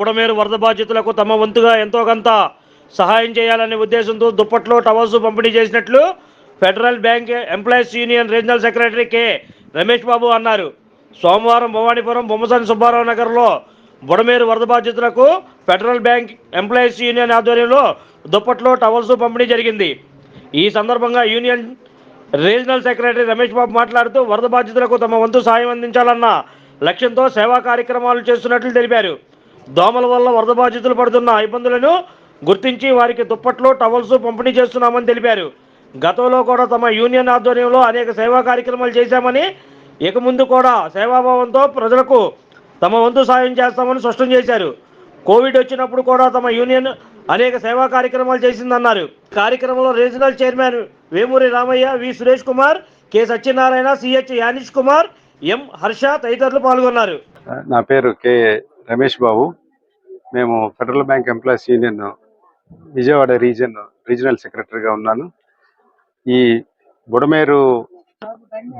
బుడమేరు వరద బాధితులకు తమ వంతుగా ఎంతో కొంత సహాయం చేయాలనే ఉద్దేశంతో దుప్పట్లో టవల్స్ పంపిణీ చేసినట్లు Federal Bank employees union regional secretary K. Ramesh Babu అన్నారు. సోమవారం భవానీపురం బొమ్మసాని సుబ్బారావు నగర్లో బుడమేరు వరద బాధితులకు ఫెడరల్ బ్యాంక్ ఎంప్లాయీస్ యూనియన్ ఆధ్వర్యంలో దుప్పట్లో టవల్స్ పంపిణీ జరిగింది. ఈ సందర్భంగా union regional secretary Ramesh Babu మాట్లాడుతూ వరద బాధితులకు తమ వంతు సాయం అందించాలన్న లక్ష్యంతో సేవా కార్యక్రమాలు చేస్తున్నట్లు తెలిపారు. దోమల వల్ల వరద బాధితులు పడుతున్న ఇబ్బందులను గుర్తించి వారికి దుప్పట్లు టవల్స్ పంపిణీ చేస్తున్నామని తెలిపారు. గతంలో కూడా తమ యూనియన్ ఆధ్వర్యంలో అనేక సేవా కార్యక్రమాలు చేశామని ఇక ముందు కూడా సేవాభావంతో ప్రజలకు తమ వంతు సాయం చేస్తామని స్పష్టం చేశారు. కోవిడ్ వచ్చినప్పుడు కూడా తమ యూనియన్ అనేక సేవా కార్యక్రమాలు చేసిందన్నారు. కార్యక్రమంలో regional chairman Vemuri Ramaiah V Suresh Kumar K Satyanarayana CH Yanish Kumar M Harsha తదితరులు పాల్గొన్నారు. నా పేరు కె రమేష్ బాబు మేము Federal Bank employees union Vijayawada region regional సెక్రటరీగా ఉన్నాను. ఈ బుడమేరు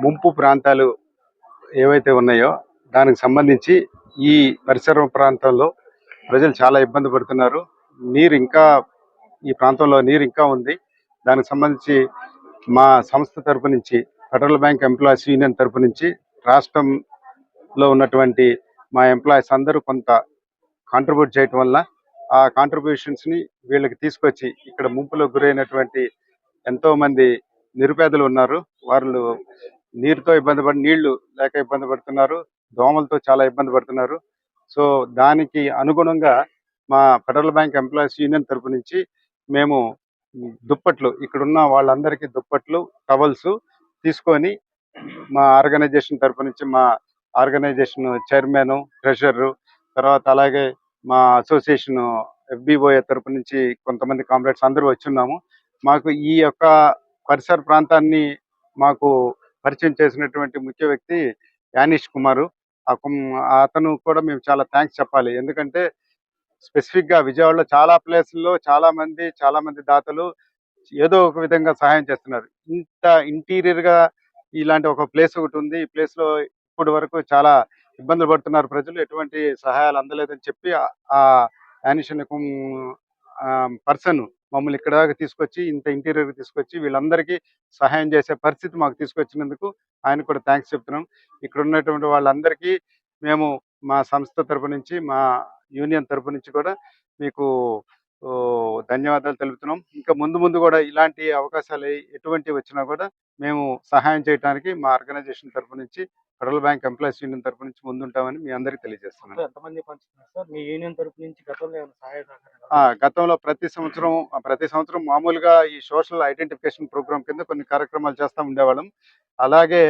ముంపు ప్రాంతాలు ఏవైతే ఉన్నాయో దానికి సంబంధించి ఈ పరిసర ప్రాంతంలో ప్రజలు చాలా ఇబ్బంది పడుతున్నారు. నీరు ఇంకా ఈ ప్రాంతంలో నీరు ఇంకా ఉంది. దానికి సంబంధించి మా సంస్థ తరపు నుంచి ఫెడరల్ బ్యాంక్ ఎంప్లాయీస్ యూనియన్ తరపు నుంచి రాష్ట్రంలో ఉన్నటువంటి మా ఎంప్లాయీస్ అందరూ కొంత కాంట్రిబ్యూట్ చేయటం వల్ల ఆ కాంట్రిబ్యూషన్స్ని వీళ్ళకి తీసుకొచ్చి ఇక్కడ ముంపులో గురైనటువంటి ఎంతో మంది నిరుపేదలు ఉన్నారు. వాళ్ళు నీరుతో ఇబ్బంది పడి నీళ్ళు లేక ఇబ్బంది పడుతున్నారు. దోమలతో చాలా ఇబ్బంది పడుతున్నారు. సో దానికి అనుగుణంగా మా ఫెడరల్ బ్యాంక్ ఎంప్లాయీస్ యూనియన్ తరపు నుంచి మేము దుప్పట్లు ఇక్కడున్న వాళ్ళందరికీ దుప్పట్లు టవల్స్ తీసుకొని మా ఆర్గనైజేషన్ తరపు నుంచి మా ఆర్గనైజేషన్ చైర్మన్ ట్రెషరర్ తర్వాత అలాగే మా అసోసియేషన్ ఎఫ్బిఓఏ తరపు నుంచి కొంతమంది కామ్రేడ్స్ అందరూ వచ్చున్నాము. మాకు ఈ యొక్క పరిసర ప్రాంతాన్ని మాకు పరిచయం చేసినటువంటి ముఖ్య వ్యక్తి యానీష్ కుమారు. అతను కూడా మేము చాలా థ్యాంక్స్ చెప్పాలి. ఎందుకంటే స్పెసిఫిక్గా విజయవాడలో చాలా ప్లేసుల్లో చాలా మంది చాలా మంది దాతలు ఏదో ఒక విధంగా సహాయం చేస్తున్నారు. ఇంత ఇంటీరియర్గా ఇలాంటి ఒక ప్లేస్ ఒకటి ఉంది. ఈ ప్లేస్లో ఇప్పటి వరకు చాలా ఇబ్బందులు పడుతున్నారు ప్రజలు. ఎటువంటి సహాయాలు అందలేదని చెప్పి ఆ- యానిషన్ పర్సన్ మమ్మల్ని ఇక్కడ దాకా తీసుకొచ్చి ఇంత ఇంటీరియర్ తీసుకొచ్చి వీళ్ళందరికీ సహాయం చేసే పరిస్థితి మాకు తీసుకొచ్చినందుకు ఆయన కూడా థ్యాంక్స్ చెప్తున్నాం. ఇక్కడ ఉన్నటువంటి వాళ్ళందరికీ మేము మా సంస్థ తరపు నుంచి మా యూనియన్ తరపు నుంచి కూడా మీకు ధన్యవాదాలు తెలుపుతున్నాం. ఇంకా ముందు ముందు కూడా ఇలాంటి అవకాశాలు ఎటువంటి వచ్చినా కూడా మేము సహాయం చేయడానికి మా ఆర్గనైజేషన్ తరపు నుంచి ఫెడరల్ బ్యాంక్ ఎంప్లాయీస్ యూనియన్ తరపు నుంచి ముందుంటామని మీ అందరికీ తెలియజేస్తున్నాను. ఎంతమంది పంచుతున్నారు సార్? మీ యూనియన్ తరపు నుంచి గతంలో ఏమైనా సహాయ ఆ, గతంలో ప్రతి సంవత్సరం ప్రతి సంవత్సరం మామూలుగా ఈ సోషల్ ఐడెంటిఫికేషన్ ప్రోగ్రామ్ కింద కొన్ని కార్యక్రమాలు చేస్తూ ఉండేవాళ్ళం. అలాగే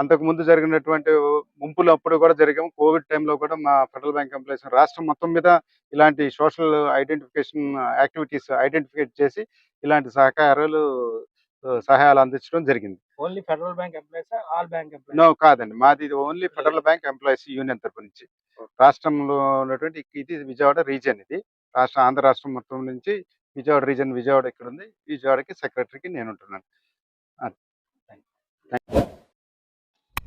అంతకు ముందు జరిగినటువంటి ముంపులు అప్పుడు కూడా జరిగాము. కోవిడ్ టైంలో కూడా మా ఫెడరల్ బ్యాంక్ ఎంప్లాయీస్ రాష్ట్రం మొత్తం మీద ఇలాంటి సోషల్ ఐడెంటిఫికేషన్ యాక్టివిటీస్ ఐడెంటిఫికేట్ చేసి ఇలాంటి సహకారాలు సహాయాలు అందించడం జరిగింది. Only Federal Bank employees all bank no కాదండి. మాది only Federal Bank employees union తరపు నుంచి. రాష్ట్రంలో ఉన్నటువంటి ఇది విజయవాడ రీజియన్ ఇది. రాష్ట్ర ఆంధ్ర రాష్ట్రం మొత్తం నుంచి విజయవాడ రీజన్ విజయవాడ ఇక్కడ ఉంది విజయవాడకి సెక్రటరీకి నేను ఉంటున్నాను.